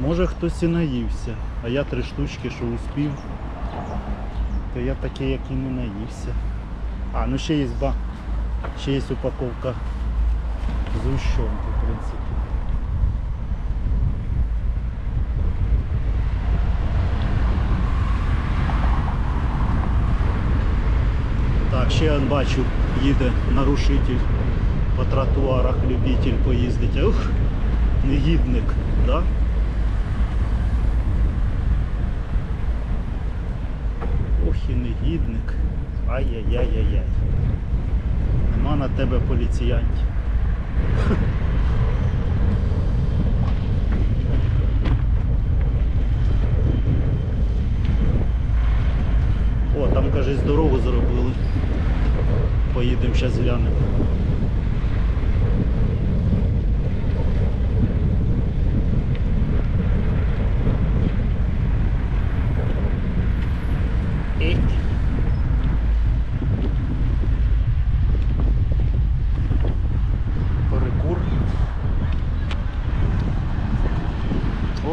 Може хтось і наївся, а я три штучки, що успів. То я такий, як і не наївся. А, ну ще є ба. Ще є упаковка згущенки, в принципі. Так, ще я бачу, їде нарушитель по тротуарах, любитель поїздити. Ух, негідник, да? Ох негідник. Ай-яй-яй-яй-яй. Нема на тебе поліціянтів. О, там, кажись дорогу зробили. Поїдемо зараз глянемо. І... Перекур.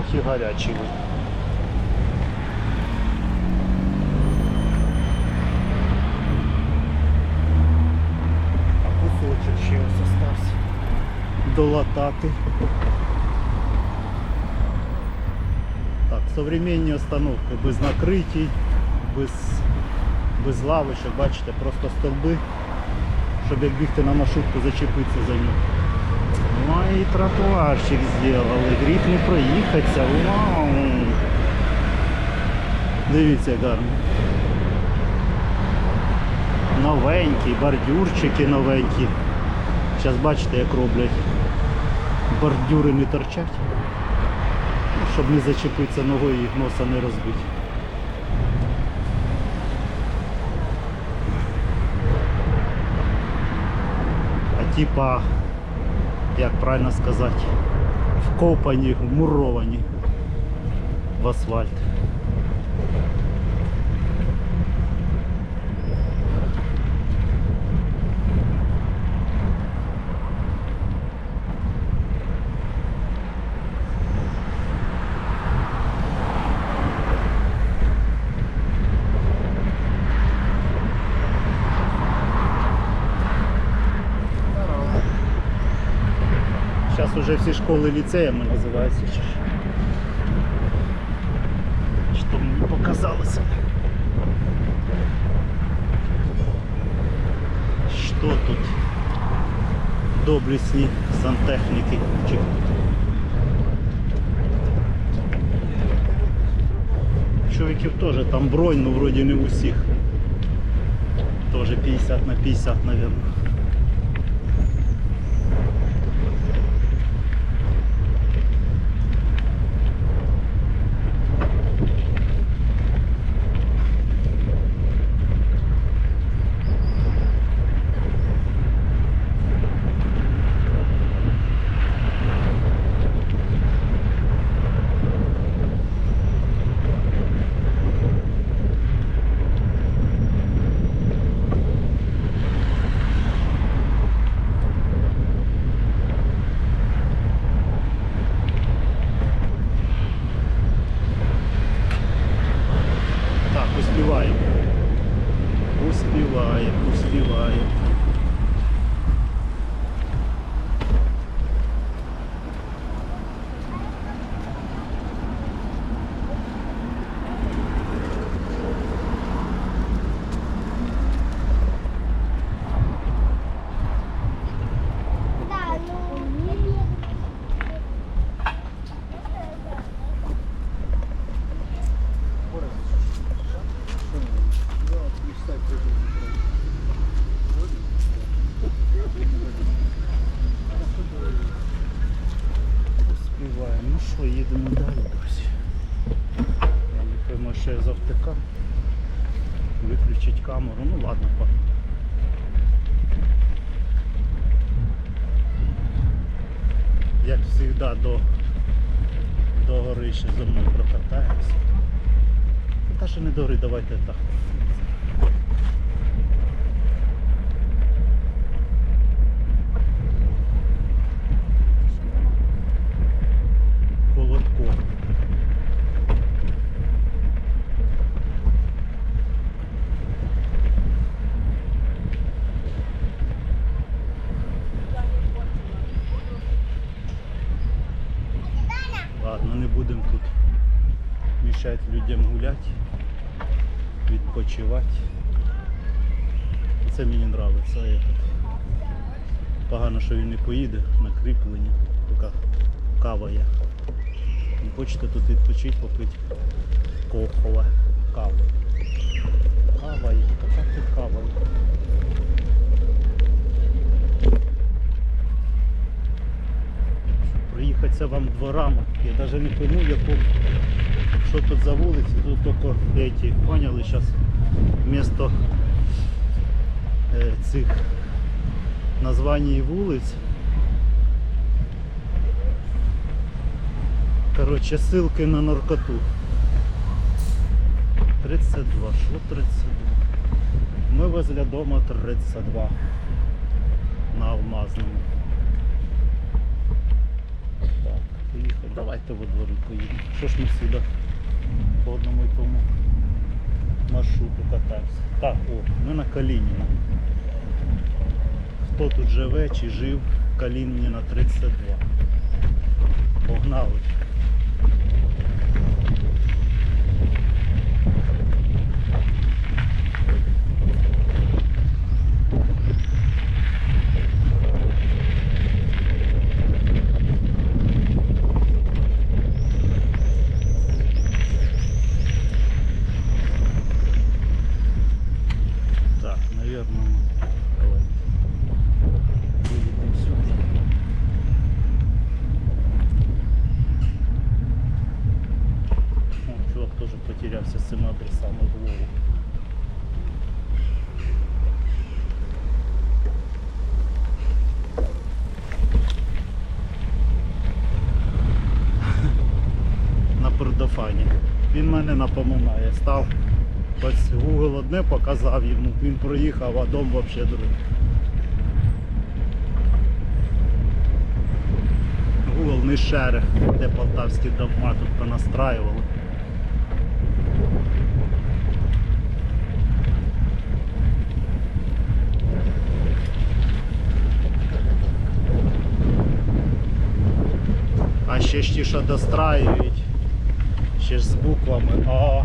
Ох і гарячий. А кусочок ще ось остався. Долатати. Так, современні остановки без накритій, без, без лавочок, бачите, просто стовби, щоб як бігти на маршрутку зачепитися за нього. Ой, і тротуарчик зробили, гріх не проїхатися. Вау! Дивіться, гарно. Новенькі, бордюрчики новенькі. Зараз бачите, як роблять. Бордюри не торчать. Ну, щоб не зачепитися ногою і носа не розбити. А типа, як правильно сказати, вкопані, вмуровані в асфальт. Уже всі школи ліцеями називаються. Що мені показалося? Що тут? Доблесні сантехніки. Чоловіків теж там бронь, ну вроді не усіх. Теж 50 на 50, мабуть. Так, успіваємо. Успіваємо, успіваємо. Да, ну... Успіваємо. Ну що, їдемо далі, друзі. Їхаємо ще з автика. Виключить камеру. Ну ладно, па. Як завжди до, до гори ще за мною прокатаємося. Та що не до гори, давайте так. Ладно, не будемо тут мішати людям гуляти, відпочивати. Це мені подобається. Погано, що він не поїде на кріпленні, поки кава є. Не хочете тут відпочити, попити кохове каву. Кава є, така тут кава є. Проїхатися вам дворами. Я навіть не пойму, яку, що тут за вулиці, тут тільки эти, поняли, зараз вместо е, цих названий вулиць. Короче, ссылки на наркоту. 32. Що 32? Ми возле дома 32. На Алмазному. Так, поїхали. Давайте во дворі поїдемо. Що ж ми сюди по одному і тому маршруту катаємося. Так, о, ми на Калініна. Хто тут живе чи жив, Калініна 32. Погнали. На. Він мене напоминає. Став Ось Google одне показав йому, він проїхав, а дом взагалі другий. Google не шере, де полтавські дома тут понастраювали. А ще ж ті, що достраюють, ще ж з буквами А.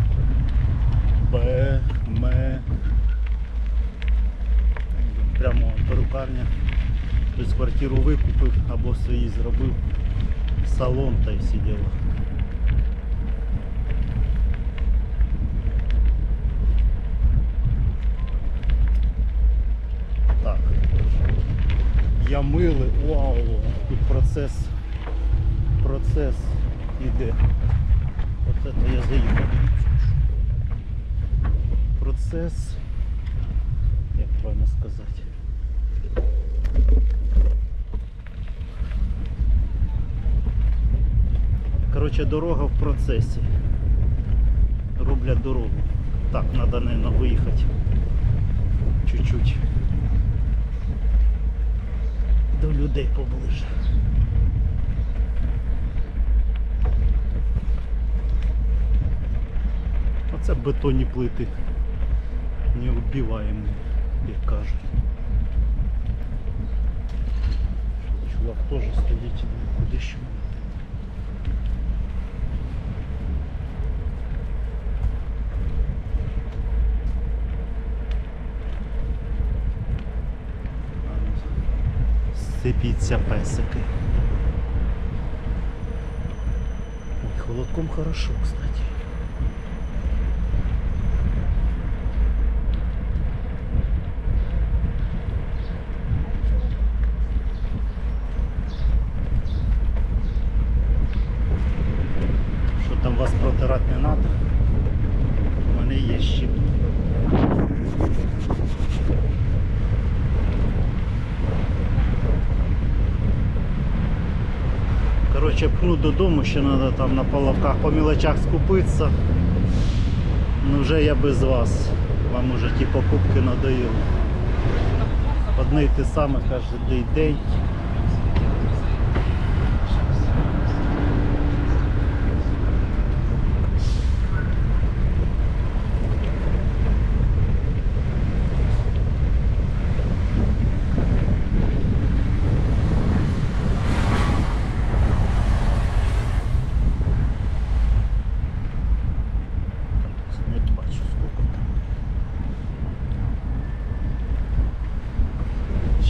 Б, М. Прямо перукарня. Тобто квартиру викупив або свої зробив. Салон та й всі діла. Так. Ямили, вау, тут процес. Процес іде. Оце то я заїхав. Процес, як правильно сказати. Коротше, дорога в процесі. Роблять дорогу. Так, треба, мабуть, виїхати. Чуть-чуть. До людей поближе. Оце бетонні плити. Не вбиваємо, як кажуть. Чувак теж стоїть куди ще. Сипіться песики. Ой, холодком хорошо, кстати. Короче, пхну додому, ще треба там на половках по мілочах скупитися. Ну вже я без вас. Вам уже ті покупки надаю. Одне й те саме кожен день.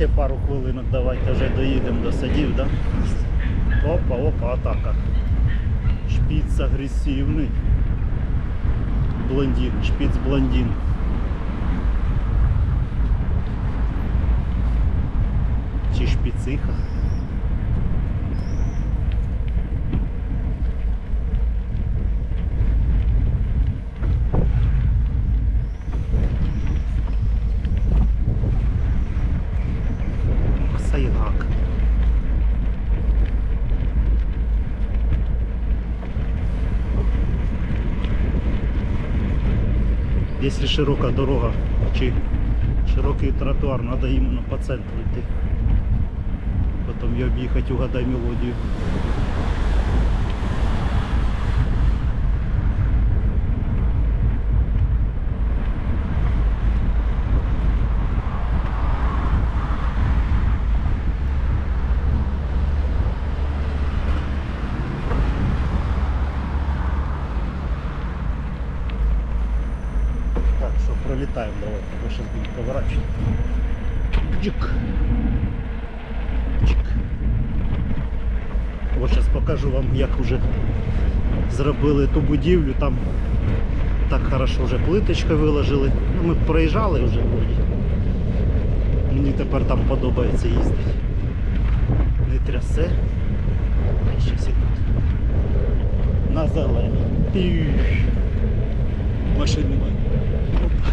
Ще пару хвилинок, давайте вже доїдемо до садів, да? Опа, опа, атака. Шпіц агресивний. Блондин, шпіц блондин. Чи шпіциха. Если широкая дорога чи широкий тротуар, надо именно по центру йти. Потом я объехать, угадай мелодию. Пролітаємо, давайте, бо зараз будемо поворачувати. Джик. Джик. Покажу вам, як вже зробили ту будівлю. Там так хорошо вже плиточка виложили. Ну, ми проїжджали вже. Мені тепер там подобається їздити. Не трясе. Ще секунд. На зелені. Машин немає. Опа.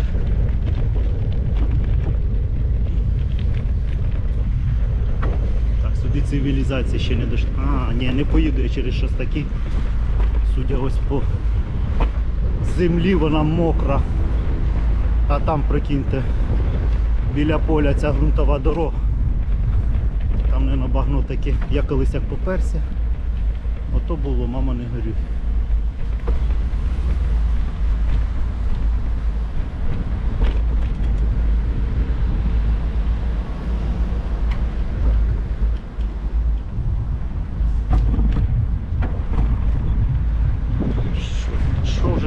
Так, сюди цивілізації ще не дошли. А, ні, не поїду я через шостаки. Судя ось по землі вона мокра. А там, прикиньте, біля поля ця ґрунтова дорога. Там не багно таке. Я колись як поперся. Ото було, мама не горюй.